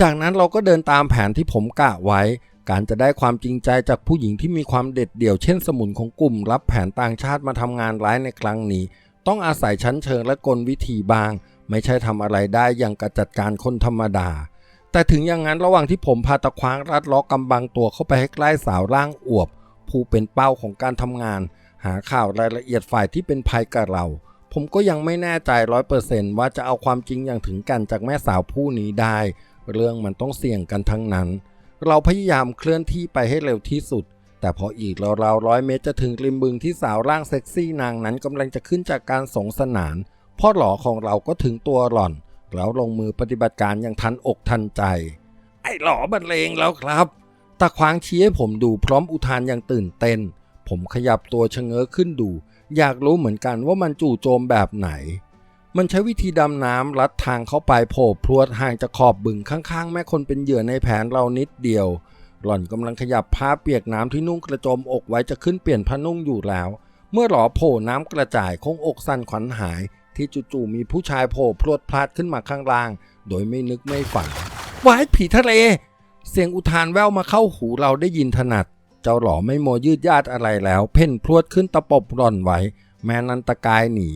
จากนั้นเราก็เดินตามแผนที่ผมกะไว้ การจะได้ความจริงใจจากผู้หญิงที่มีความเด็ดเดี่ยวเช่นสมุนของกลุ่ม รับแผนต่างชาติมาทำงานร้ายในครั้งนี้ ต้องอาศัยชั้นเชิงและกลวิธีบาง ไม่ใช่ทำอะไรได้อย่างกระจัดการคนธรรมดา แต่ถึงอย่างนั้นระหว่างที่ผมพาตะคว้างรัดล้อกำบังตัวเข้าไปให้ใกล้สาวร่างอวบ ผู้เป็นเป้าของการทำงาน หาข่าวรายละเอียดฝ่ายที่เป็นภัยกับเรา ผมก็ยังไม่แน่ใจร้อยเปอร์เซนต์ว่าจะเอาความจริงอย่างถึงกันจากแม่สาวผู้นี้ได้ เรื่องมันต้องเสี่ยงกันทั้งนั้น เราพยายามเคลื่อนที่ไปให้เร็วที่สุด แต่พออีกราวๆร้อยเมตรจะถึงริมบึงที่สาวร่างเซ็กซี่นางนั้นกำลังจะขึ้นจากการสงสนาน พ่อหล่อของเราก็ถึงตัวหล่อน แล้วลงมือปฏิบัติการอย่างทันอกทันใจ ไอ้หล่อบรรเลงแล้วครับตาควางชี้ให้ผมดูพร้อมอุทานอย่างตื่นเต้น ผมขยับตัวชะเง้อขึ้นดู อยากรู้เหมือนกันว่ามันจู่โจมแบบไหน มันใช้วิธีดำน้ำลัดทางเข้าไปโผล่พรวดห่างจากขอบบึงข้างๆ แม่คนเป็นเหยื่อในแผนเรานิดเดียว หล่อนกำลังขยับผ้าเปียกน้ำที่นุ่งกระโจมอกไว้จะขึ้นเปลี่ยนผ้านุ่งอยู่แล้ว เมื่อหลอโผล่น้ำกระจายคงอกสั่นขวัญหาย ที่จู่ๆมีผู้ชายโผล่พรวดพลาดขึ้นมาข้างล่าง โดยไม่นึกไม่ฝันวายผีทะเล เสียงอุทานแว่วมาเข้าหูเราได้ยินถนัด เจ้าหล่อไม่โมยืดยาดอะไรแล้ว เพ่นพรวดขึ้นตะปบหล่อนไว้ แม่นันตะกายหนี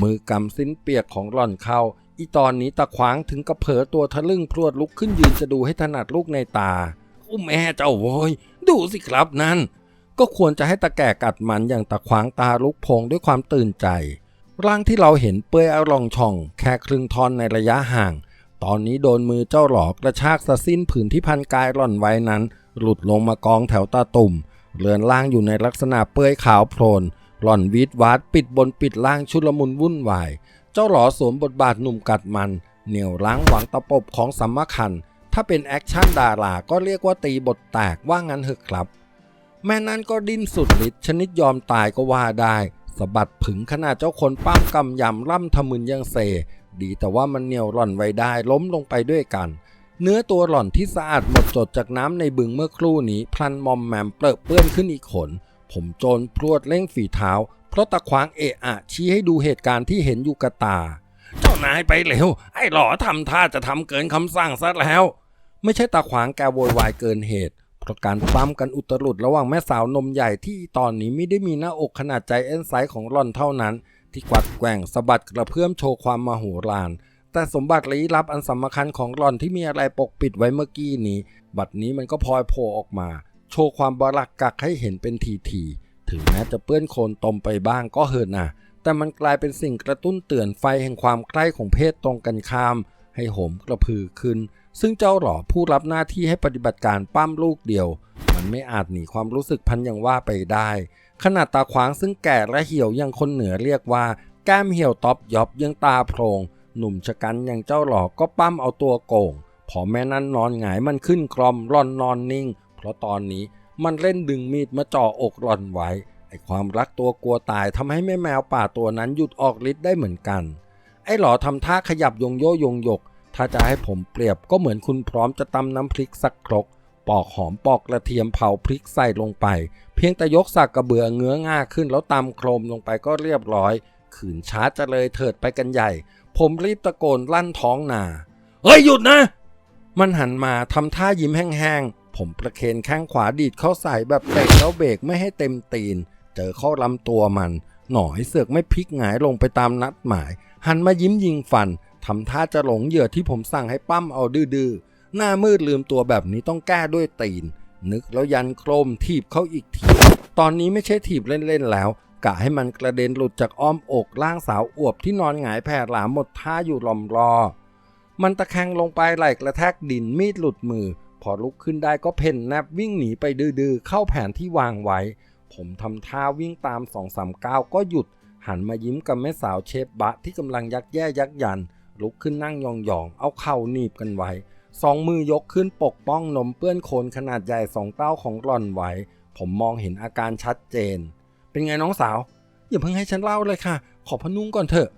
มือกำสิ้นเปียกของหล่อนเข้า อีตอนนี้ตะขวางถึงกระเผอตัวทะลึ่งพรวดลุกขึ้นยืนจะดูให้ถนัดลูกในตาอุ้แม่เจ้าโวยดูสิครับนั่น ก็ควรจะให้ตะแก่กัดมันอย่างตะขวางตาลุกพงด้วยความตื่นใจ ร่างที่เราเห็นเปื่อยเอารองช่อง แค่ครึ่งทอนในระยะห่าง ตอนนี้โดนมือเจ้าหลอกกระชากสะสิ้นผืนที่พันกายหล่อนไว้นั้น หลุดลงมากองแถวตาตุ่มเรือนล่างอยู่ในลักษณะเปื่อยขาวโพลน หล่อนวีดวาดปิดบนปิดล่างชุลมุนวุ่นวาย เจ้าหลอสวมบทบาทหนุ่มกัดมัน เหนี่ยวล้างหวังตะปบของสัมมาคัน ถ้าเป็นแอคชั่นดาราก็เรียกว่าตีบทแตกว่างั้นเหอะครับ แม่นั้นก็ดิ้นสุดฤทธิ์ชนิดยอมตายก็ว่าได้สะบัดผึงขนาดเจ้าคนป้ามกำยำล่ำทะมึนยังเซ ดีแต่ว่ามันเหนียวหล่อนไว้ได้ล้มลงไปด้วยกัน เนื้อตัวหล่อนที่สะอาดหมดจดจากน้ำในบึงเมื่อครู่นี้พลันมอมแมมเปรอะเปื้อนขึ้นอีกขน ผมโจรพรวดเร่งฝีเท้า เพราะตะควางเอะอะชี้ให้ดูเหตุการณ์ที่เห็นอยู่กับตา เจ้านายไปเร็ว ไอ้หล่อทำท่าจะทำเกินคำสั่งซะแล้ว ไม่ใช่ตาขวางแกโวยวายเกินเหตุเพราะการปั้มกันอุตรุดระหว่างแม่สาวนมใหญ่ที่ตอนนี้ไม่ได้มีหน้าอกขนาดใจเอ็นไซส์ของหล่อนเท่านั้น ที่กวัดแกว่งสะบัดกระเพื่อมโชว์ความมโหฬารแต่สมบัติลี้ลับอันสำคัญของหลอนที่มีอะไรปกปิดไว้เมื่อกี้นี้ บัดนี้มันก็พลอยโผล่ออกมา โชว์ความบรักกักให้เห็นเป็นทีทีๆถึงแม้จะเปื้อนโคลนตมไปบ้างก็เหินนะแต่มันกลายเป็นสิ่งกระตุ้นเตือนไฟแห่งความใกล้ของเพศตรงกันข้าม ให้โหมกระพือขึ้น ซึ่งเจ้าหล่อผู้รับหน้าที่ให้ปฏิบัติการปั้มลูกเดียว มันไม่อาจหนีความรู้สึกพันอย่างว่าไปได้ ขนาดตาขวางซึ่งแก่และเหี่ยวยังคนเหนือเรียกว่า แก้มเหี่ยวตอบยอบยังตาโพรง หนุ่มชะกันอย่างเจ้าหล่อก็ปั้มเอาตัวโก่งพอแม่นั้นนอนหงายมันขึ้นกรอมร่อนนอนนิ่ง ราะตอนนี้มันเล่นดึงมีดมาจ่ออกร่อนไว้ไอความรักตัวกลัวตายทำให้แม่แมวป่าตัวนั้นหยุดออกฤทธิ์ได้เหมือนกัน ไอ้หล่อทำท่าขยับยงโยยงยก ถ้าจะให้ผมเปรียบก็เหมือนคุณพร้อมจะตำน้ำพริกสักครก ปอกหอมปอกกระเทียมเผาพริกใส่ลงไป เพียงแต่ยกสักกระเบือเงื้อง่าขึ้นแล้วตำโครมลงไปก็เรียบร้อย ขืนช้าจะเลยเถิดไปกันใหญ่ ผมรีบตะโกนลั่นท้องนาเฮ้ยหยุดนะ มันหันมาทำท่ายิ้มแห้งๆ ผมประเคนแข้งขวาดีดเข้าใส่แบบเบรกแล้วเบรกไม่ให้เต็มตีน เจอเข้าลำตัวมัน หน่อยเสือกไม่พลิกหงายลงไปตามนัดหมาย หันมายิ้มยิงฟันทำท่าจะหลงเหยื่อที่ผมสั่งให้ปั้มเอาดื้อหน้ามืดลืมตัวแบบนี้ต้องแก้ด้วยตีน นึกแล้วยันโครมถีบเขาอีกทีตอนนี้ไม่ใช่ถีบเล่นๆแล้วกะให้มันกระเด็นหลุดจากอ้อมอกล่างสาวอวบที่นอนหงายแผ่หลามหมดท่าอยู่ลอมรอ มันตะแคงลงไปไหลกระแทกดินมีดหลุดมือ พอลุกขึ้นได้ก็เพ่นแนบวิ่งหนีไปดื้อๆเข้าแผนที่วางไว้ ผมทำท่าวิ่งตามสองสามก้าวก็หยุด หันมายิ้มกับแม่สาวเชฟบะที่กำลังยักแย่ยักยัน ลุกขึ้นนั่งยองๆ เอาเข่าหนีบกันไว้ สองมือยกขึ้นปกป้องนมเปื้อนโคลนขนาดใหญ่สองเต้าของหล่อนไว้ ผมมองเห็นอาการชัดเจน เป็นไงน้องสาว อย่าเพิ่งให้ฉันเล่าเลยค่ะ ขอพนุ่งก่อนเถอะ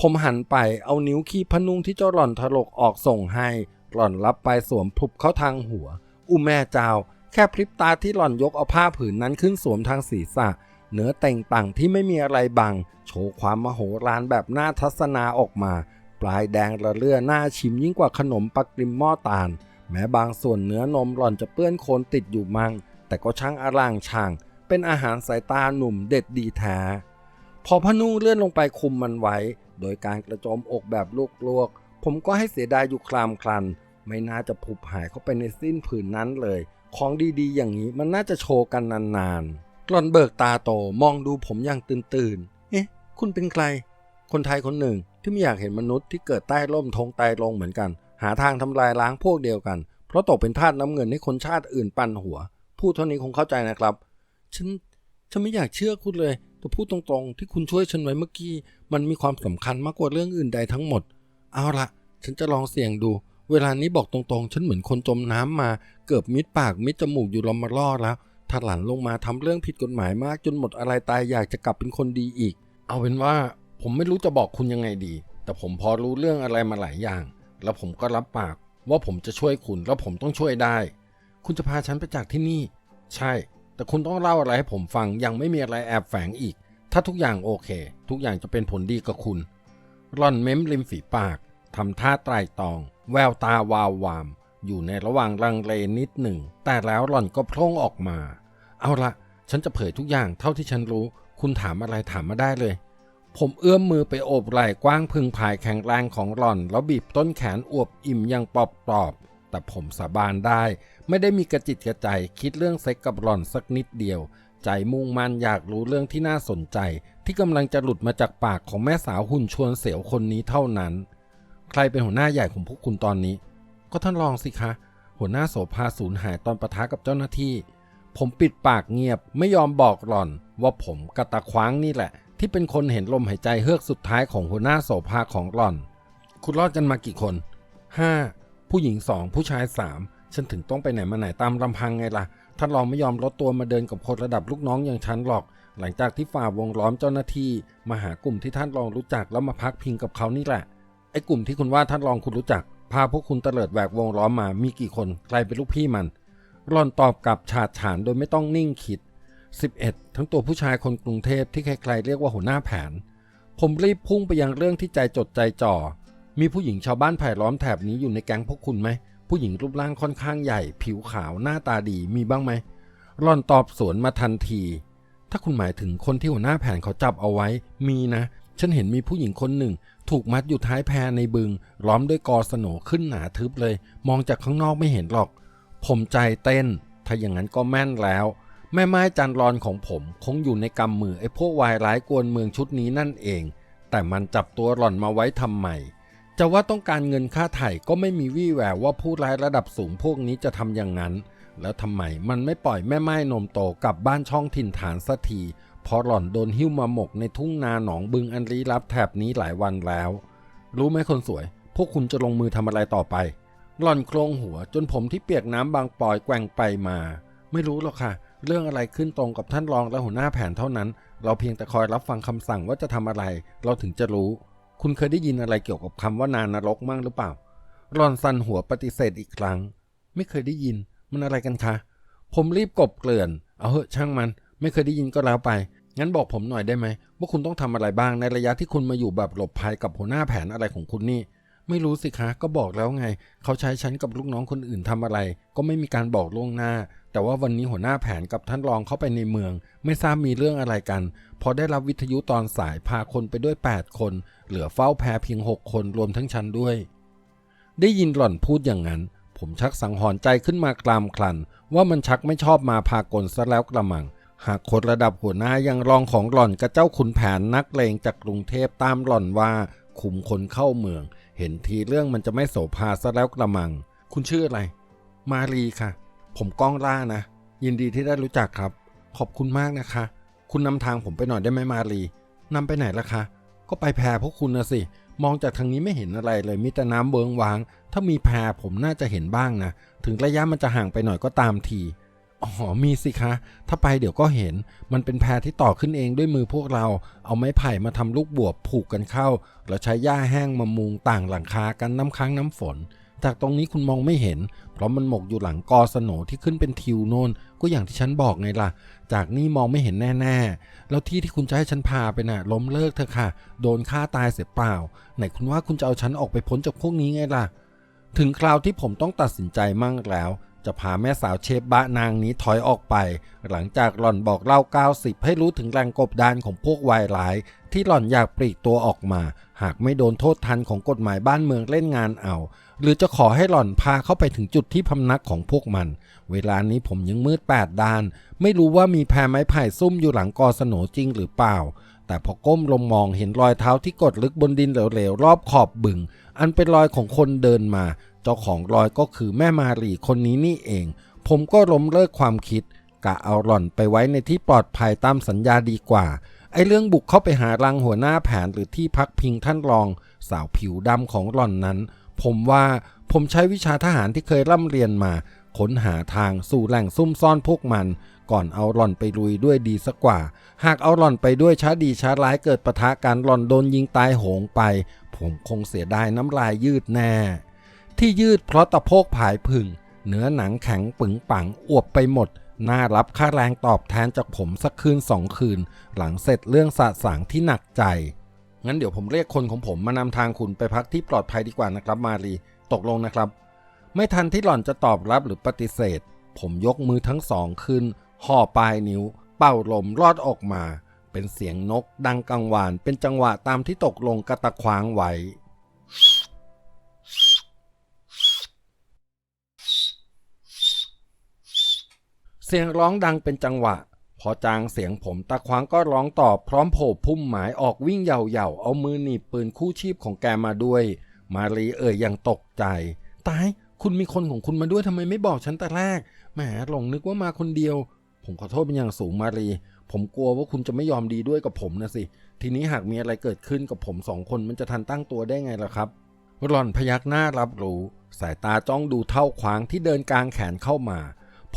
ผมหันไปเอานิ้วคีบพนุ่งที่เจ้าหล่อนถลกออกส่งให้ หล่อนรับไปสวมพลุบเข้าทางหัว อุแม่เจ้า แค่พริบตาที่หล่อนยกเอาผ้าผืนนั้นขึ้นสวมทางศีรษะเนื้อแต่งต่างที่ไม่มีอะไรบัง โชว์ความมโหฬารแบบหน้าทัศนาออกมา ปลายแดงระเลื่อหน้าชิมยิ่งกว่าขนมปักริมหม้อตาล แม้บางส่วนเนื้อนมหล่อนจะเปื้อนโคลนติดอยู่มั่ง แต่ก็ช่างอร่างช่าง เป็นอาหารสายตาหนุ่มเด็ดดีแท้พอพนุ่งเลื่อนลงไปคุมมันไว้ โดยการกระโจมอกแบบลวกๆ ผมก็ให้เสียดายอยู่คลามคลัน ไม่น่าจะผุบหายเข้าไปในสิ้นผืนนั้นเลย ของดีๆ อย่างนี้มันน่าจะโชว์กันนานๆกลอนเบิกตาโตมองดูผมอย่างตื่นๆ เอ๊ะ คุณเป็นใคร คนไทยคนหนึ่งที่ไม่อยากเห็นมนุษย์ที่เกิดใต้ร่มธงไตรลงเหมือนกัน หาทางทำลายล้างพวกเดียวกัน เพราะตกเป็นทาสน้ำเงินให้คนชาติอื่นปั่นหัว พูดเท่านี้คงเข้าใจนะครับ ฉัน ฉันไม่อยากเชื่อคุณเลย แต่พูดตรงๆ ที่คุณช่วยฉันไว้เมื่อกี้ มันมีความสำคัญมากกว่าเรื่องอื่นใดทั้งหมด เอาละฉันจะลองเสี่ยงดู เวลานี้บอกตรงๆ ฉันเหมือนคนจมน้ำมา เกือบมิดปากมิดจมูกอยู่ลมมาล่อดแล้วถ้าหลันลงมาทำเรื่องผิดกฎหมายมาก จนหมดอะไรตายอยากจะกลับเป็นคนดีอีก เอาเป็นว่าผมไม่รู้จะบอกคุณยังไงดี แต่ผมพอรู้เรื่องอะไรมาหลายอย่าง แล้วผมก็รับปากว่าผมจะช่วยคุณแล้วผมต้องช่วยได้ คุณจะพาฉันไปจากที่นี่ ใช่ แต่คุณต้องเล่าอะไรให้ผมฟังยังไม่มีอะไรแอบแฝงอีก ถ้าทุกอย่างโอเค ทุกอย่างจะเป็นผลดีกับคุณร่อนเม้มริมฝีปาก ทำท่าไตรตรอง แววตาวาววาม อยู่ในระหว่างลังเลนิดหนึ่ง แต่แล้วหล่อนก็โพล่งออกมา เอาละฉันจะเผยทุกอย่างเท่าที่ฉันรู้ คุณถามอะไรถามมาได้เลย ผมเอื้อมมือไปโอบไหล่กว้างพึงผายแข็งแรงของหล่อน แล้วบีบต้นแขนอวบอิ่มยังปอบปอบแต่ผมสาบานได้ ไม่ได้มีกระจิตกระใจคิดเรื่องเซ็กกับหล่อนสักนิดเดียว ใจมุ่งมั่นอยากรู้เรื่องที่น่าสนใจ ที่กำลังจะหลุดมาจากปากของแม่สาวหุ่นชวนเสียวคนนี้เท่านั้น ใครเป็นหัวหน้าใหญ่ของพวกคุณตอนนี้ ก็ท่านรองสิคะ หัวหน้าโสภาสูญหายตอนปะทะกับเจ้าหน้าที่ ผมปิดปากเงียบไม่ยอมบอกหล่อน ว่าผมกระตาคว้างนี่แหละ ที่เป็นคนเห็นลมหายใจเฮือกสุดท้ายของหัวหน้าโสภาของหล่อน คุณรอดกันมากี่คนห้าผู้หญิงสองผู้ชายสามฉันถึงต้องไปไหนมาไหนตามลำพังไงล่ะท่านรองไม่ยอมลดตัวมาเดินกับคนระดับลูกน้องอย่างฉันหรอก หลังจากที่ฝ่าวงล้อมเจ้าหน้าที่ มาหากลุ่มที่ท่านรองรู้จักแล้วมาพักพิงกับเขานี่แหละ ไอ้กลุ่มที่คุณว่าท่านรองคุณรู้จัก พาพวกคุณเตลิดแหวกวงล้อมมามีกี่คนใครเป็นลูกพี่มันรอนตอบกลับฉาดฉานโดยไม่ต้องนิ่งคิด 11 ทั้งตัวผู้ชายคนกรุงเทพที่ใครๆเรียกว่าหัวหน้าแผน ผมรีบพุ่งไปยังเรื่องที่ใจจดใจจ่อ มีผู้หญิงชาวบ้านไผ่ล้อมแถบนี้อยู่ในแก๊งพวกคุณไหม ผู้หญิงรูปร่างค่อนข้างใหญ่ ผิวขาวหน้าตาดีมีบ้างไหมรอนตอบสวนมาทันที ถ้าคุณหมายถึงคนที่หัวหน้าแผนเขาจับเอาไว้ มีนะ ฉันเห็นมีผู้หญิงคนหนึ่ง ถูกมัดอยู่ท้ายแพในบึง ล้อมด้วยกอสโนขึ้นหนาทึบเลย มองจากข้างนอกไม่เห็นหรอก ผมใจเต้น ถ้าอย่างนั้นก็แม่นแล้ว แม่ไม้จันรอนของผมคงอยู่ในกำมือไอ้พวกวายร้ายกวนเมืองชุดนี้นั่นเอง แต่มันจับตัวหล่อนมาไว้ทำไมจะว่าต้องการเงินค่าไถ่ก็ไม่มีวี่แววว่าผู้ร้ายระดับสูงพวกนี้จะทำอย่างนั้น แล้วทำไมมันไม่ปล่อยแม่ไม้นมโตกลับบ้านช่องถิ่นฐานสักที พราะหล่อนโดนหิ้วมาหมกในทุ่งนาหนองบึงอันลี้ลับแถบนี้หลายวันแล้ว รู้ไหมคนสวย พวกคุณจะลงมือทำอะไรต่อไป หล่อนโครงหัวจนผมที่เปียกน้ำบางปอยแกว่งไปมา ไม่รู้หรอกค่ะ เรื่องอะไรขึ้นตรงกับท่านรองและหัวหน้าแผนเท่านั้น เราเพียงแต่คอยรับฟังคำสั่งว่าจะทำอะไร เราถึงจะรู้ คุณเคยได้ยินอะไรเกี่ยวกับคำว่านานรกมั่งหรือเปล่าหล่อนสั่นหัวปฏิเสธอีกครั้ง ไม่เคยได้ยิน มันอะไรกันคะ ผมรีบกบเกลื่อน เอาเหอะช่างมัน ไม่เคยได้ยินก็แล้วไป งั้นบอกผมหน่อยได้ไหมว่าคุณต้องทำอะไรบ้างในระยะที่คุณมาอยู่แบบหลบภัยกับหัวหน้าแผนอะไรของคุณนี่ ไม่รู้สิคะก็บอกแล้วไง เขาใช้ฉันกับลูกน้องคนอื่นทำอะไร ก็ไม่มีการบอกล่วงหน้า แต่ว่าวันนี้หัวหน้าแผนกับท่านรองเข้าไปในเมือง ไม่ทราบมีเรื่องอะไรกัน พอได้รับวิทยุตอนสายพาคนไปด้วย 8 คน เหลือเฝ้าแพเพียง 6 คนรวมทั้งฉันด้วย ได้ยินหล่อนพูดอย่างนั้นผมชักสังหรณ์ใจขึ้นมากลามคลัน ว่ามันชักไม่ชอบมาพากลซะแล้วกระมัง หากคนระดับหัวหน้ายังรองของหล่อนกับเจ้าขุนแผนนักเลงจากกรุงเทพตามหล่อนว่าคุมคนเข้าเมือง เห็นทีเรื่องมันจะไม่โสภาซะแล้วกระมัง คุณชื่ออะไร มารีค่ะ ผมก้องล่านะ ยินดีที่ได้รู้จักครับ ขอบคุณมากนะคะ คุณนำทางผมไปหน่อยได้ไหมมารีนำไปไหนล่ะคะ ก็ไปแพรพวกคุณนะสิ มองจากทางนี้ไม่เห็นอะไรเลยมีแต่น้ำเบิงวาง ถ้ามีแพรผมน่าจะเห็นบ้างนะ ถึงระยะมันจะห่างไปหน่อยก็ตามที อ๋อมีสิคะ ถ้าไปเดี๋ยวก็เห็น มันเป็นแพรที่ต่อขึ้นเองด้วยมือพวกเรา เอาไม้ไผ่มาทำลูกบวบผูกกันเข้า แล้วใช้หญ้าแห้งมามุงต่างหลังคากันน้ำค้างน้ำฝน จากตรงนี้คุณมองไม่เห็น เพราะมันหมกอยู่หลังกอสโนที่ขึ้นเป็นทิวโนนก็อย่างที่ฉันบอกไงล่ะ จากนี่มองไม่เห็นแน่ๆ แล้วที่ที่คุณจะให้ฉันพาไปน่ะ ล้มเลิกเถอะค่ะ โดนฆ่าตายเสียเปล่า ไหนคุณว่าคุณจะเอาฉันออกไปพ้นจากพวกนี้ไงล่ะ ถึงคราวที่ผมต้องตัดสินใจมั่งแล้ว จะพาแม่สาวเชฟบะนางนี้ถอยออกไป หลังจากหล่อนบอกเล่า 90 ให้รู้ถึงแรงกบดานของพวกวายร้าย ที่หล่อนอยากปลีกตัวออกมา หากไม่โดนโทษทันของกฎหมายบ้านเมืองเล่นงานเอา หรือจะขอให้หล่อนพาเข้าไปถึงจุดที่พำนักของพวกมัน เวลานี้ผมยังมืดแปดด้าน ไม่รู้ว่ามีแพรไม้ไผ่ซุ่มอยู่หลังกอสโนจริงหรือเปล่า แต่พอก้มลงมองเห็นรอยเท้าที่กดลึกบนดินเหลวๆรอบขอบบึง อันเป็นรอยของคนเดินมา เจ้าของรอยก็คือแม่มารีคนนี้นี่เอง ผมก็ล้มเลิกความคิดกะเอาหล่อนไปไว้ในที่ปลอดภัยตามสัญญาดีกว่า ไอ้เรื่องบุกเข้าไปหารังหัวหน้าแผนหรือที่พักพิงท่านรอง สาวผิวดำของหล่อนนั้น ผมว่าผมใช้วิชาทหารที่เคยร่ำเรียนมาค้นหาทางสู่แหล่งซุ่มซ่อนพวกมัน ก่อนเอาหล่อนไปลุยด้วยดีสักกว่า หากเอาหล่อนไปด้วยช้าดีช้าร้ายเกิดปะทะการหล่อนโดนยิงตายโหงไป ผมคงเสียดายน้ำลายยืดแน่ ที่ยืดเพราะตะโพกผายผึ่งเนื้อหนังแข็งปึงปังอวบไปหมด น่ารับค่าแรงตอบแทนจากผมสักคืนสองคืน หลังเสร็จเรื่องสะสางที่หนักใจ งั้นเดี๋ยวผมเรียกคนของผมมานำทางคุณไปพักที่ปลอดภัยดีกว่านะครับมารี ตกลงนะครับ ไม่ทันที่หล่อนจะตอบรับหรือปฏิเสธ ผมยกมือทั้งสองขึ้น ห่อปลายนิ้ว เป่าลมรอดออกมา เป็นเสียงนกดังกังวาน เป็นจังหวะตามที่ตกลงกระตะควางไว้ สียงร้องดังเป็นจังหวะ พอจางเสียงผมตะควางก็ร้องตอบพร้อมโผล่พุ่มหมายออกวิ่งเหย่าๆเอามือหนีบปืนคู่ชีพของแกมาด้วย มารีเอ่ยอย่างตกใจ ตาย คุณมีคนของคุณมาด้วยทำไมไม่บอกฉันแต่แรกแหมหลงนึกว่ามาคนเดียว ผมขอโทษเป็นอย่างสูงมารี ผมกลัวว่าคุณจะไม่ยอมดีด้วยกับผมนะสิ ทีนี้หากมีอะไรเกิดขึ้นกับผมสองคนมันจะทันตั้งตัวได้ไงล่ะครับหล่อนพยักหน้ารับรู้ สายตาจ้องดูเท่าขวางที่เดินกลางแขนเข้ามา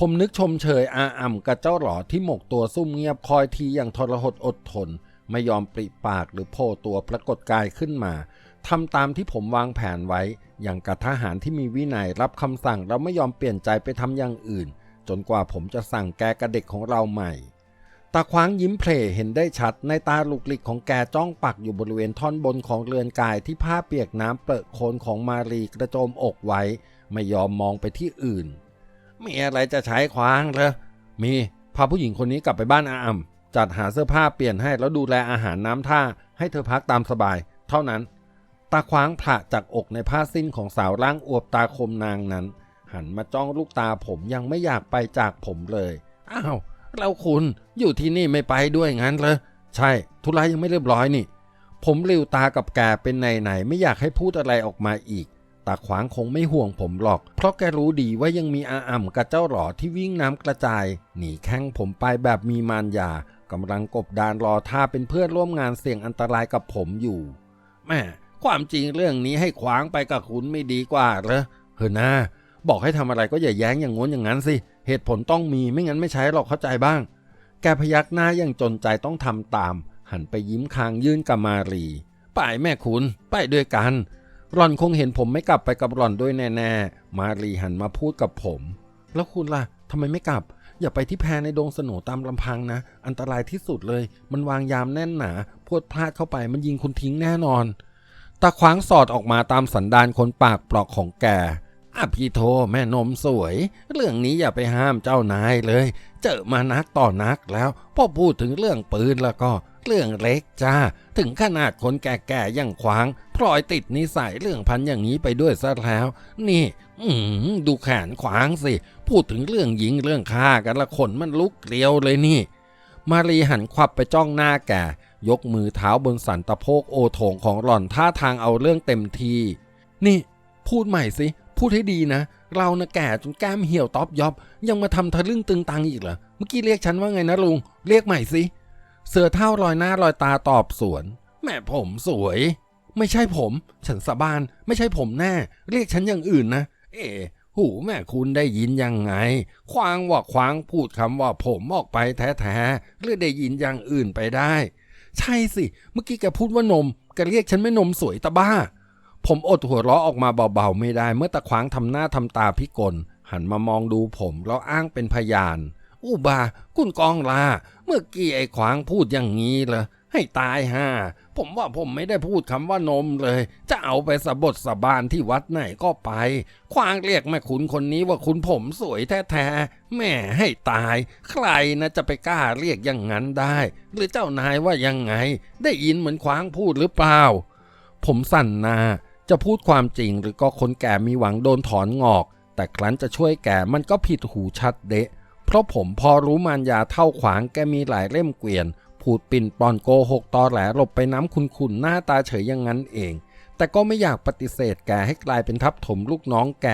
ผมนึกชมเชยอาอ่ำกับเจ้าหลอที่หมกตัวซุ่มเงียบคอยทีอย่างทรหดอดทน ไม่ยอมปริปากหรือโผล่ตัวปรากฏกายขึ้นมาทำตามที่ผมวางแผนไว้ อย่างกับทหารที่มีวินัยรับคำสั่งแล้วไม่ยอมเปลี่ยนใจไปทำอย่างอื่น จนกว่าผมจะสั่งแกกับเด็กของเราใหม่ ตาคว้างยิ้มเพลเห็นได้ชัด ในตาลุกลิกของแกจ้องปักอยู่บริเวณท่อนบนของเรือนกายที่ผ้าเปียกน้ำเปรอะโคลนของมารีกระโจมอกไว้ ไม่ยอมมองไปที่อื่น มีอะไรจะใช้คว้างเหรอมีพาผู้หญิงคนนี้กลับไปบ้านอาอ่ำจัดหาเสื้อผ้าเปลี่ยนให้แล้วดูแลอาหารน้ำท่า ให้เธอพักตามสบาย เท่านั้น ตาคว้างผละจากอกในผ้าสิ้นของสาวร่างอวบตาคมนางนั้น หันมาจ้องลูกตาผมยังไม่อยากไปจากผมเลยอ้าวแล้วคุณอยู่ที่นี่ไม่ไปด้วยงั้นเลยใช่ธุระยังไม่เรียบร้อยนี่ ผมริวตากับแกเป็นไหนไหนๆไม่อยากให้พูดอะไรออกมาอีก ตาขวางคงไม่ห่วงผมหรอก เพราะแกรู้ดีว่ายังมีอาอ่ำกับเจ้าหล่อที่วิ่งน้ำกระจาย หนีแข้งผมไปแบบมีมารยากำลังกบดานรอท่าเป็นเพื่อนร่วมงานเสี่ยงอันตรายกับผมอยู่แม่ความจริงเรื่องนี้ให้ขวางไปกับคุณไม่ดีกว่าเหรอเฮ้ยนาบอกให้ทำอะไรก็อย่าแย้งอย่างง้นอย่างนั้นสิ เหตุผลต้องมีไม่งั้นไม่ใช้หรอกเข้าใจบ้าง แกพยักหน้าอย่างจนใจต้องทำตาม หันไปยิ้มคางยื่นกับมารีไปแม่คุณ ไปด้วยกัน หล่อนคงเห็นผมไม่กลับไปกับหล่อนด้วยแน่ๆ มารีหันมาพูดกับผม แล้วคุณล่ะทำไมไม่กลับ อย่าไปที่แพในดงสโหนตามลำพังนะ อันตรายที่สุดเลย มันวางยามแน่นหนาพวดพลาดเข้าไปมันยิงคุณทิ้งแน่นอน ตาขวางสอดออกมาตามสันดานคนปากเปลอกของแกอะพี่โทแม่นมสวย เรื่องนี้อย่าไปห้ามเจ้านายเลย เจอมานักต่อนักแล้วพอพูดถึงเรื่องปืนแล้วก็ เรื่องเล็กจ้า ถึงขนาดคนแก่ๆอย่างขวางพลอยติดนิสัยเรื่องพันอย่างนี้ไปด้วยซะแล้ว นี่ อืดูแขนขวางสิ พูดถึงเรื่องยิงเรื่องฆ่ากันละขนมันลุกเกลียวเลยนี่ มารีหันควับไปจ้องหน้าแกยกมือเท้าบนสันตะโพกโอโถงของหล่อนท่าทางเอาเรื่องเต็มที นี่ พูดใหม่สิ พูดให้ดีนะ เรานะแก่จนแก้มเหี่ยวต๊อบยอบ ยังมาทำทะลึ่งตึงตังอีกเหรอ เมื่อกี้เรียกฉันว่าไงนะลุง เรียกใหม่สิ เสือเท่าลอยหน้าลอยตาตอบสวน แม่ผมสวย ไม่ใช่ผม ฉันสาบานไม่ใช่ผมแน่ เรียกฉันอย่างอื่นนะ เอ๋หูแม่คุณได้ยินยังไง ควางว่าควางพูดคำว่าผมออกไปแท้ๆหรือได้ยินอย่างอื่นไปได้ ใช่สิ เมื่อกี้แกพูดว่านมแกเรียกฉันไม่นมสวยตาบ้า ผมอดหัวเราะออกมาเบาๆไม่ได้ เมื่อตะขวางทำหน้าทำตาพิกลหันมามองดูผมแล้วอ้างเป็นพยาน อุบา คุณกองลา เมื่อกี้ไอ้ขวางพูดอย่างนี้เหรอ ให้ตายห่า ผมว่าผมไม่ได้พูดคำว่านมเลย จะเอาไปสะบดสะบานที่วัดไหนก็ไป ควางเรียกแม่คุณคนนี้ว่าคุณผมสวยแท้ๆ แม่ให้ตาย ใครนะจะไปกล้าเรียกอย่างนั้นได้ หรือเจ้านายว่ายังไง ได้ยินเหมือนควางพูดหรือเปล่า ผมสั่นนา จะพูดความจริงหรือก็คนแก่มีหวังโดนถอนงอก แต่ครั้นจะช่วยแก่มันก็ผิดหูชัดเดะ เพราะผมพอรู้มารยาเท่าขวางแกมีหลายเล่มเกวียนพูดปิ่นปอนโกหกตอแหลหลบไปน้ำคุณคุณหน้าตาเฉยอย่างนั้นเอง แต่ก็ไม่อยากปฏิเสธแกให้กลายเป็นทับถมลูกน้องแก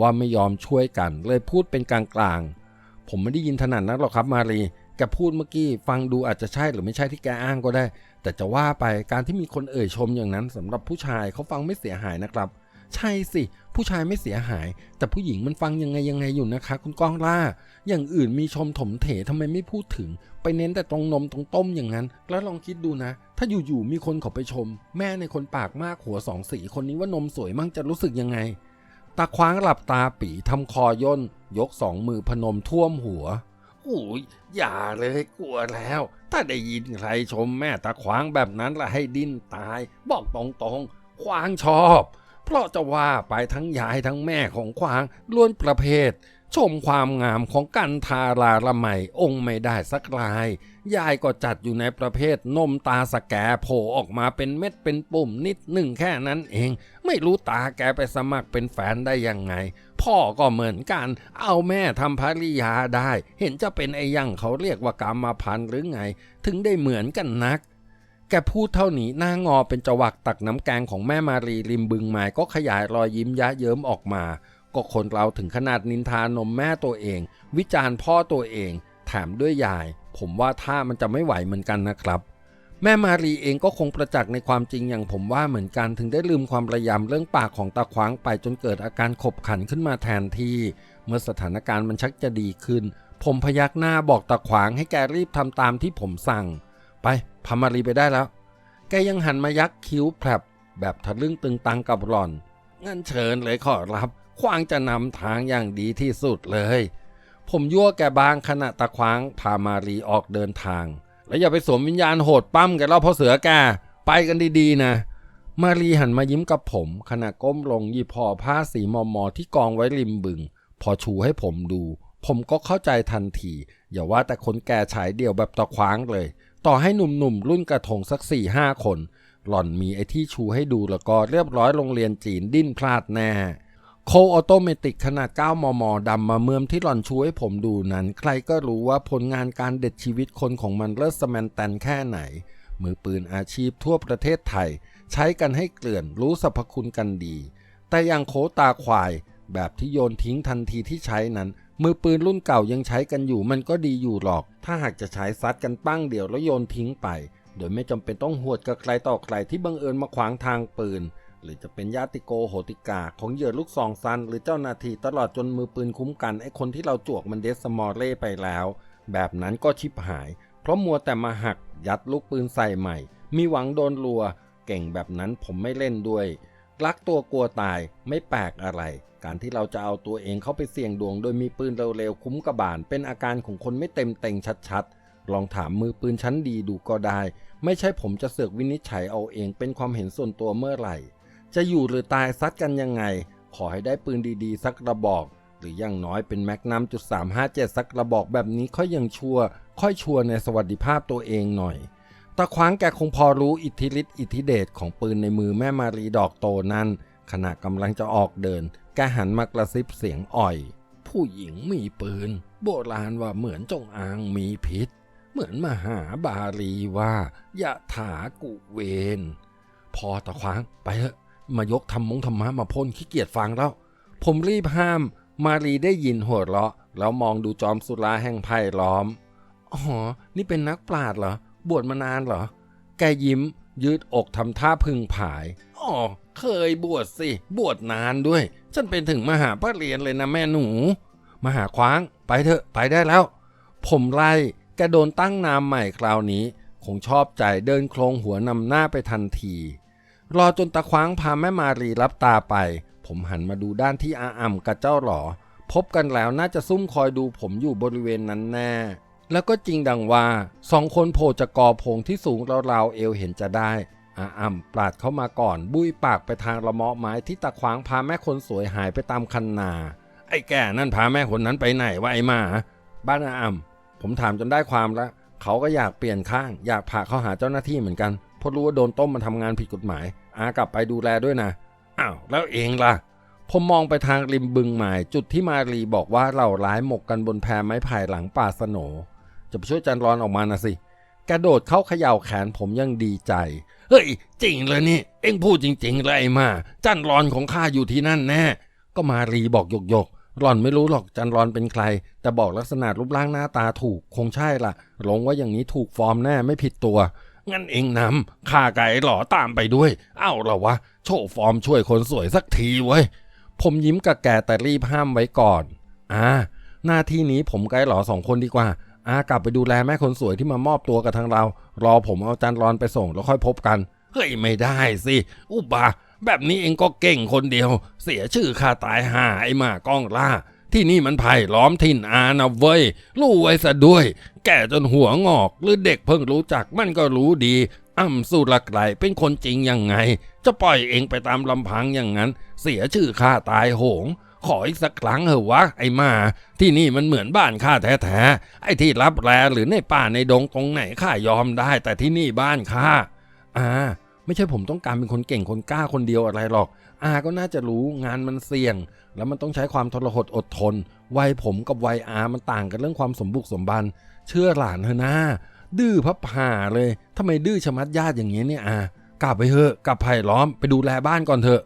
ว่าไม่ยอมช่วยกัน เลยพูดเป็นกลางกลางๆผมไม่ได้ยินถนัดนักหรอกครับมารีแกพูดเมื่อกี้ฟังดูอาจจะใช่หรือไม่ใช่ที่แกอ้างก็ได้ แต่จะว่าไปการที่มีคนเอ่ยชมอย่างนั้นสำหรับผู้ชายเขาฟังไม่เสียหายนะครับ ใช่สิ ผู้ชายไม่เสียหาย แต่ผู้หญิงมันฟังยังไงยังไงอยู่นะคะ คุณก้องล่า อย่างอื่นมีชมถมเถทำไมไม่พูดถึง ไปเน้นแต่ตรงนมตรงต้มอย่างนั้น แล้วลองคิดดูนะ ถ้าอยู่ๆมีคนเขาไปชม แม่ในคนปากมากหัวสองสีคนนี้ว่านมสวยมั่งจะรู้สึกยังไง ตาคว้างหลับตาปีทำคอย่นยกสองมือพนมท่วมหัวอุ้ยอย่าเลยกลัวแล้ว ถ้าได้ยินใครชมแม่ตาขวางแบบนั้นละให้ดิ้นตาย บอกตรงๆขวางชอบ เพราะจะว่าไปทั้งยายทั้งแม่ของขวางล้วนประเภท ชมความงามของกันทาราละไมองค์ไม่ได้สักราย ยายก็จัดอยู่ในประเภทนมตาสแกโผล่ออกมาเป็นเม็ดเป็นปุ่มนิดหนึ่งแค่นั้นเอง ไม่รู้ตาแกไปสมัครเป็นแฟนได้ยังไง พ่อก็เหมือนกัน เอาแม่ทำภริยาได้ เห็นจะเป็นไอ้ยังเขาเรียกว่ากรรมพันธ์หรือไง ถึงได้เหมือนกันนัก แกพูดเท่านี้หน้างอเป็นจวักตักน้ำแกงของแม่มารีริมบึงไม้ก็ขยายรอยยิ้มยะเยิ้มออกมา ก็คนเราถึงขนาดนินทานมแม่ตัวเอง วิจารณ์พ่อตัวเองแถมด้วยยาย ผมว่าท่ามันจะไม่ไหวเหมือนกันนะครับ แม่มารีเองก็คงประจักษ์ในความจริงอย่างผมว่าเหมือนกันถึงได้ลืมความระยำเรื่องปากของตาขวางไปจนเกิดอาการขบขันขึ้นมาแทนที่เมื่อสถานการณ์มันชักจะดีขึ้น ผมพยักหน้าบอกตาขวางให้แกรีบทำตามที่ผมสั่ง ไปพามารีไปได้แล้ว แกยังหันมายักคิ้วแผลบแบบทะลึ่งตึงตังกับหล่อน งั้นเชิญเลยขอรับ ควางจะนำทางอย่างดีที่สุดเลย ผมยั่วแกบางขณะตะควางพามารีออกเดินทาง แล้วอย่าไปสวมวิญญาณโหดปั้มแกเล่าพ่อเสือแก ไปกันดีๆนะ มารีหันมายิ้มกับผม ขณะก้มลงหยิบห่อผ้าสีมอมอที่กองไว้ริมบึง พอชูให้ผมดู ผมก็เข้าใจทันที อย่าว่าแต่คนแก่ฉายเดี่ยวแบบตะควางเลย ต่อให้หนุ่มๆรุ่นกระทงสักสี่ห้าคน หล่อนมีไอ้ที่ชูให้ดูแล้วก็เรียบร้อยโรงเรียนจีนดิ้นพลาดแน่โคออโตเมติกขนาด 9 มม ดำมาเมื่อมที่หล่อนชูให้ผมดูนั้น ใครก็รู้ว่าผลงานการเด็ดชีวิตคนของมันเลิศสแมนแตนแค่ไหน มือปืนอาชีพทั่วประเทศไทย ใช้กันให้เกลื่อนรู้สรรพคุณกันดี แต่อย่างโคตาควาย แบบที่โยนทิ้งทันทีที่ใช้นั้น มือปืนรุ่นเก่ายังใช้กันอยู่มันก็ดีอยู่หรอก ถ้าหากจะใช้ซัดกันปั้งเดียวแล้วโยนทิ้งไป โดยไม่จำเป็นต้องหวดกับใครต่อใครที่บังเอิญมาขวางทางปืน หรือจะเป็นญาติโกโหติกาของเหยื่อลูกซองซัน หรือเจ้าหน้าที่ตลอดจนมือปืนคุ้มกันไอ้คนที่เราจวกมันเดสสมอลเล่ไปแล้ว แบบนั้นก็ชิบหาย เพราะมัวแต่มาหักยัดลูกปืนใส่ใหม่ มีหวังโดนรัว เก่งแบบนั้นผมไม่เล่นด้วย รักตัวกลัวตายไม่แปลกอะไร การที่เราจะเอาตัวเองเข้าไปเสี่ยงดวง โดยมีปืนเร็วๆคุ้มกระบาล เป็นอาการของคนไม่เต็มเต็งชัดๆ ลองถามมือปืนชั้นดีดูก็ได้ ไม่ใช่ผมจะเสือกวินิจฉัยเอาเองเป็นความเห็นส่วนตัวเมื่อไหร่ จะอยู่หรือตายซัดกันยังไง ขอให้ได้ปืนดีๆ สักกระบอก หรืออย่างน้อยเป็นแมกนัมจุดสามห้าเจ็ดสักกระบอกแบบนี้ค่อยยังชัวร์ค่อยชัวร์ในสวัสดิภาพตัวเองหน่อยตาคว้างแกคงพอรู้อิทธิฤทธิ์อิทธิเดชของปืนในมือแม่มารีดอกโตนั้นขณะกำลังจะออกเดิน แกหันมากระซิบเสียงอ่อย ผู้หญิงมีปืน โบราณว่าเหมือนจงอางมีพิษ เหมือนมหาบาลีว่ายะถากุเวน พอตะคว้างไปเถอะมายกทำมงธรรมะมาพ่นขี้เกียจฟังแล้ว ผมรีบห้าม มารีได้ยินหัวเราะ แล้วมองดูจอมสุราแห่งไพ่ล้อมอ๋อนี่เป็นนักปราดเหรอ บวชมานานเหรอ แกยิ้มยืดอกทำท่าพึงผายอ๋อ เคยบวชสิ บวชนานด้วย ฉันเป็นถึงมหาประเริญญาเลยนะแม่หนู มหาคว้างไปเถอะไปได้แล้ว ผมไล่แกโดนตั้งนามใหม่คราวนี้ คงชอบใจเดินโครงหัวนำหน้าไปทันที รอจนตะคว้างพาแม่มารีรับตาไป ผมหันมาดูด้านที่อาอ่ำกับเจ้าหลอ พบกันแล้วน่าจะซุ่มคอยดูผมอยู่บริเวณนั้นแน่แล้วก็จริงดังว่าสองคนโผล่จากกอพงที่สูงราวๆเอวเห็นจะได้ อาอ่ำปราดเข้ามาก่อน บุยปากไปทางละเมาะไม้ที่ตะขวางพาแม่คนสวยหายไปตามคันนา ไอ้แก่นั่นพาแม่คนนั้นไปไหนวะไอ้หมา บ้านอาอ่ำผมถามจนได้ความแล้วเขาก็อยากเปลี่ยนข้าง อยากพาเขาหาเจ้าหน้าที่เหมือนกันเพราะรู้ว่าโดนต้มมาทำงานผิดกฎหมาย อากลับไปดูแลด้วยนะอ้าวแล้วเองล่ะผมมองไปทางริมบึงหมาย จุดที่มารีบอกว่าเราร้ายหมกกันบนแพไม้ไผ่หลังป่าสโหนจะไปช่วยจันรอนออกมานะสิ กระโดดเข้าเขย่าแขนผมยังดีใจ เฮ้ย จริงเลยนี่ เอ็งพูดจริง ๆ เลยมา จันรอนของข้าอยู่ที่นั่นแน่ ก็มารีบอกหยกหยกหล่อนไม่รู้หรอกจันรอนเป็นใคร แต่บอกลักษณะรูปร่างหน้าตาถูกคงใช่ละหลงว่าอย่างนี้ถูกฟอร์มแน่ไม่ผิดตัว งั้นเองนำข้าไก่หล่อตามไปด้วย เอ้าเหรอวะ โชว์ฟอร์มช่วยคนสวยสักทีเว้ย ผมยิ้มกับแกแต่รีบห้ามไว้ก่อน อ่า หน้าที่นี้ผมไกด์หล่อสองคนดีกว่า อากลับไปดูแลแม่คนสวยที่มามอบตัวกับทางเรา รอผมเอาจานรอนไปส่งแล้วค่อยพบกัน เฮ้ยไม่ได้สิ อุบา แบบนี้เองก็เก่งคนเดียว เสียชื่อข้าตายหาไอ้หมากล้องล่า ที่นี่มันไผ่ล้อมถิ่นอานะเว้ยรู้ไว้ซะด้วย แก่จนหัวงอก หรือเด็กเพิ่งรู้จักมันก็รู้ดี อ้ำสุรไกลเป็นคนจริงยังไง จะปล่อยเองไปตามลำพังอย่างนั้น เสียชื่อข้าตายโหง ขออีกสักครั้งเหอะวะไอ้มา ที่นี่มันเหมือนบ้านข้าแท้ๆไอ้ที่รับแรหรือในป่าในดงตรงไหนข้ายอมได้ แต่ที่นี่บ้านข้าอ่า ไม่ใช่ผมต้องการเป็นคนเก่งคนกล้าคนเดียวอะไรหรอก อาก็น่าจะรู้งานมันเสี่ยง แล้วมันต้องใช้ความทรหดอดทนวัยผมกับวัยอามันต่างกันเรื่องความสมบุกสมบันเชื่อหลานเถอะนะดื้อพับผ่าเลยทำไมดื้อชะมัดญาติอย่างเงี้เนี่ยอากลับไปเถอะกลับไผ่ล้อมไปดูแลบ้านก่อนเถอะ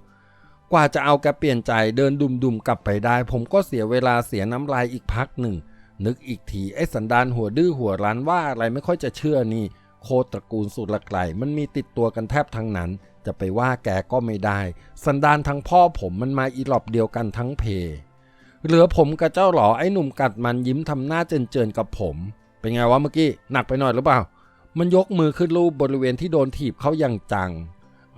กว่าจะเอาแกเปลี่ยนใจเดินดุมๆกลับไปได้ ผมก็เสียเวลาเสียน้ำลายอีกพักหนึ่ง นึกอีกทีไอ้สันดานหัวดื้อหัวรันว่าอะไรไม่ค่อยจะเชื่อนี่ โคตรตระกูลสุรไกลมันมีติดตัวกันแทบทั้งนั้น จะไปว่าแกก็ไม่ได้ สันดานทั้งพ่อผมมันมาอีหลอบเดียวกันทั้งเพ เหลือผมกับเจ้าหลอไอ้หนุ่มกัดมันยิ้มทำหน้าเจินๆกับผม เป็นไงวะเมื่อกี้หนักไปหน่อยหรือเปล่า มันยกมือขึ้นรูปบริเวณที่โดนถีบเขาอย่างจัง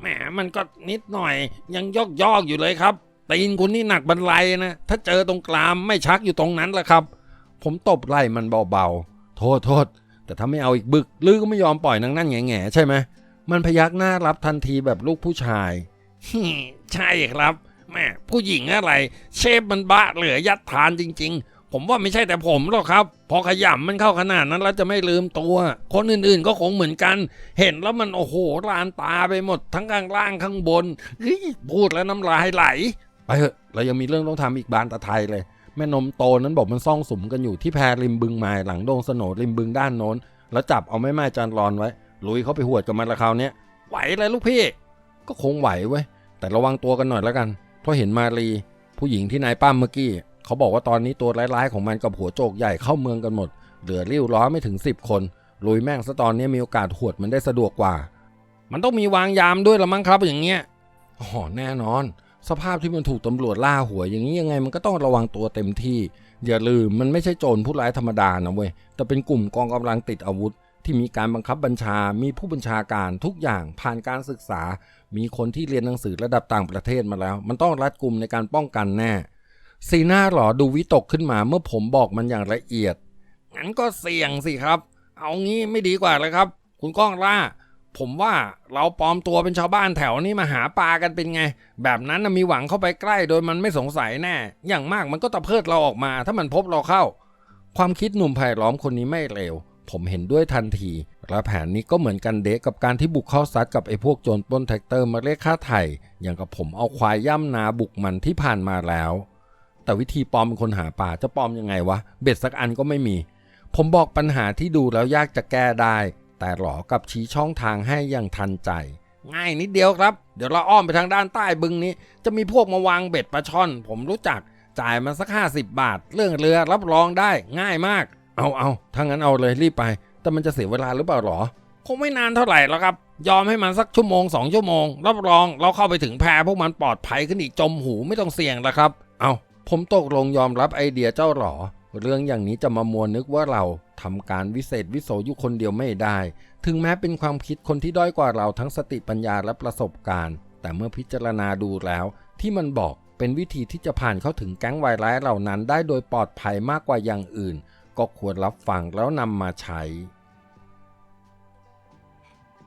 แหมมันก็นิดหน่อย ยังยอกยอกๆอยู่เลยครับตีนคุณนี่หนักบรรลัยนะ ถ้าเจอตรงกลามไม่ชักอยู่ตรงนั้นแหละครับ ผมตบไหล่มันเบาๆ โทษโทษ แต่ถ้าไม่เอาอีกบึก ลือก็ไม่ยอมปล่อยนางนั่นแง่ๆใช่ไหม มันพยักหน้ารับทันทีแบบลูกผู้ชายใช่ครับ แม่ผู้หญิงอะไร เชฟมันบ้าเหลือยัดทานจริง ๆ ผมว่าไม่ใช่แต่ผมหรอกครับ พอขยำมันเข้าขนาดนั้นแล้วจะไม่ลืมตัว คนอื่นๆก็คงเหมือนกัน เห็นแล้วมันโอ้โหลานตาไปหมดทั้งข้างล่างข้างบนเฮ้ยพูดแล้วน้ำลายไหล ไปเถอะเรายังมีเรื่องต้องทำอีกบานตะไทยเลย แม่นมโตนั้นบอกมันซ่องสุมกันอยู่ที่แพริมบึงไม้หลังโดงสโหนริมบึงด้านโน้น แล้วจับเอาแม่ไม้จานรอนไว้ลุยเขาไปหวดกับมันละคราวเนี้ยไหวเลยลูกพี่ ก็คงไหวเว้ยแต่ระวังตัวกันหน่อยแล้วกัน เพราะเห็นมารีผู้หญิงที่นายปั้มเมื่อกี้ เขาบอกว่าตอนนี้ตัวร้ายๆของมันกับหัวโจกใหญ่เข้าเมืองกันหมด เหลือริ้วล้อไม่ถึง 10 คน ลุยแม่งซะตอนนี้มีโอกาสหวดมันได้สะดวกกว่า มันต้องมีวางยามด้วยละมั้งครับอย่างเงี้ยอ๋อแน่นอน สภาพที่มันถูกตำรวจล่าหัวอย่างนี้ยังไงมันก็ต้องระวังตัวเต็มที่ อย่าลืมมันไม่ใช่โจรผู้ร้ายธรรมดานะเว้ย แต่เป็นกลุ่มกองกำลังติดอาวุธ ที่มีการบังคับบัญชา มีผู้บัญชาการทุกอย่างผ่านการศึกษา มีคนที่เรียนหนังสือระดับต่างประเทศมาแล้ว มันต้องรัดกลุ่มในการป้องกันแน่ สีหน้าหรอดูวิตกขึ้นมาเมื่อผมบอกมันอย่างละเอียด งั้นก็เสี่ยงสิครับ เอางี้ไม่ดีกว่าเลยครับ คุณก้องล่า ผมว่าเราปลอมตัวเป็นชาวบ้านแถวนี้มาหาปลากันเป็นไง แบบนั้นมีหวังเข้าไปใกล้โดยมันไม่สงสัยแน่ อย่างมากมันก็ตะเพิดเราออกมา ถ้ามันพบเราเข้า ความคิดหนุ่มไผ่ล้อมคนนี้ไม่เลวผมเห็นด้วยทันที และแผนนี้ก็เหมือนกันเดะกับการที่บุกเข้าซัดกับไอ้พวกโจรปล้นแท็กเตอร์มาเรียกค่าไถ่อย่างกับผมเอาควายย่ำนาบุกมันที่ผ่านมาแล้ว แต่วิธีปลอมเป็นคนหาป่าจะปลอมยังไงวะ เบ็ดสักอันก็ไม่มี ผมบอกปัญหาที่ดูแล้วยากจะแก้ได้ แต่หลอกับชี้ช่องทางให้อย่างทันใจ ง่ายนิดเดียวครับ เดี๋ยวเราอ้อมไปทางด้านใต้บึงนี้ จะมีพวกมาวางเบ็ดปลาช่อน ผมรู้จัก จ่ายมันสัก 50 บาท เรื่องเรือรับรองได้ง่ายมาก เอาเอาถ้างั้นเอาเลยรีบไป แต่มันจะเสียเวลาหรือเปล่าหรอ คงไม่นานเท่าไหร่แล้วครับ ยอมให้มันสักชั่วโมงสองชั่วโมง รับรองเราเข้าไปถึงแพพวกมันปลอดภัยขึ้นอีกจมหูไม่ต้องเสี่ยงแล้วครับ เอา ผมตกลงยอมรับไอเดียเจ้าหรอ เรื่องอย่างนี้จะมามัวนึกว่าเราทำการวิเศษวิโสอยู่คนเดียวไม่ได้ ถึงแม้เป็นความคิดคนที่ด้อยกว่าเราทั้งสติปัญญาและประสบการณ์ แต่เมื่อพิจารณาดูแล้ว ที่มันบอกเป็นวิธีที่จะผ่านเข้าถึงแก๊งวายร้ายเหล่านั้นได้โดยปลอดภัยมากกว่าอย่างอื่น ก็ก็ควรรับฟังแล้วนำมาใช้